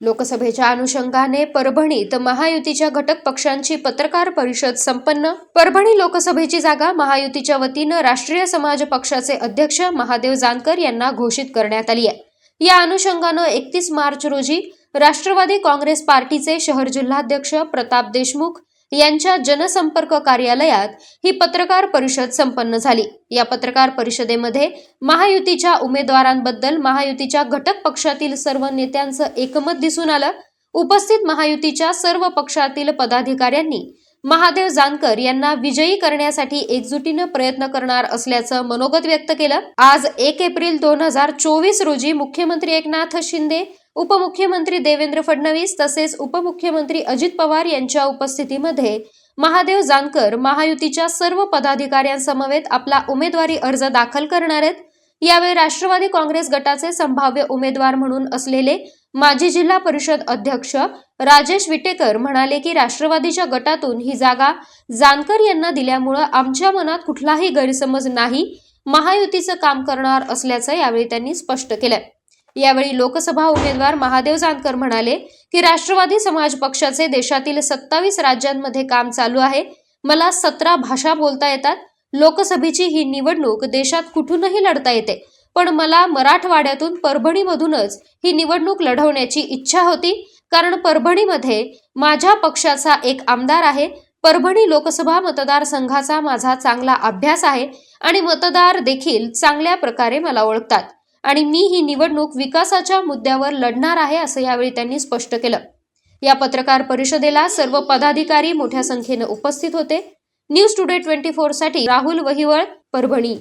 लोकसभेच्या अनुषंगाने परभणीत महायुतीच्या घटक पक्षांची पत्रकार परिषद संपन्न. परभणी लोकसभेची जागा महायुतीच्या वतीनं राष्ट्रीय समाज पक्षाचे अध्यक्ष महादेव जानकर यांना घोषित करण्यात आली आहे. या अनुषंगानं एकतीस मार्च रोजी राष्ट्रवादी काँग्रेस पार्टीचे शहर जिल्हाध्यक्ष प्रताप देशमुख यांच्या जनसंपर्क कार्यालयात ही पत्रकार परिषद संपन्न झाली. या पत्रकार परिषदेमध्ये महायुतीच्या उमेदवारांबद्दल महायुतीच्या घटक पक्षातील सर्व नेत्यांचं एकमत दिसून आलं. उपस्थित महायुतीच्या सर्व पक्षातील पदाधिकाऱ्यांनी महादेव जानकर यांना विजयी करण्यासाठी एकजुटीनं प्रयत्न करणार असल्याचं मनोगत व्यक्त केलं. आज एक एप्रिल दोन हजार चोवीस रोजी मुख्यमंत्री एकनाथ शिंदे उपमुख्यमंत्री देवेंद्र फडणवीस तसेच उपमुख्यमंत्री अजित पवार यांच्या उपस्थितीमध्ये महादेव जानकर महायुतीच्या सर्व पदाधिकाऱ्यांसमवेत आपला उमेदवारी अर्ज दाखल करणार आहेत. यावेळी राष्ट्रवादी काँग्रेस गटाचे संभाव्य उमेदवार म्हणून असलेले माजी जिल्हा परिषद अध्यक्ष राजेश विटेकर म्हणाले की राष्ट्रवादीच्या गटातून ही जागा जानकर यांना दिल्यामुळं आमच्या मनात कुठलाही गैरसमज नाही महायुतीचं काम करणार असल्याचं यावेळी त्यांनी स्पष्ट केलं यावेळी लोकसभा उमेदवार महादेव जानकर म्हणाले की राष्ट्रवादी समाज पक्षाचे देशातील सत्तावीस राज्यांमध्ये काम चालू आहे. मला सतरा भाषा बोलता येतात. लोकसभेची ही निवडणूक देशात कुठूनही लढता येते. पण मला मराठवाड्यातून परभणीमधूनच ही निवडणूक लढवण्याची इच्छा होती. कारण परभणीमध्ये माझ्या पक्षाचा एक आमदार आहे. परभणी लोकसभा मतदारसंघाचा माझा चांगला अभ्यास आहे. आणि मतदार देखील चांगल्या प्रकारे मला ओळखतात. आणि मी ही निवडणूक विकासाच्या मुद्द्यावर लढणार आहे असं यावेळी त्यांनी स्पष्ट केलं. या पत्रकार परिषदेला सर्व पदाधिकारी मोठ्या संख्येनं उपस्थित होते. न्यूज टुडे ट्वेंटी फोरसाठी राहुल वहिवळ परभणी.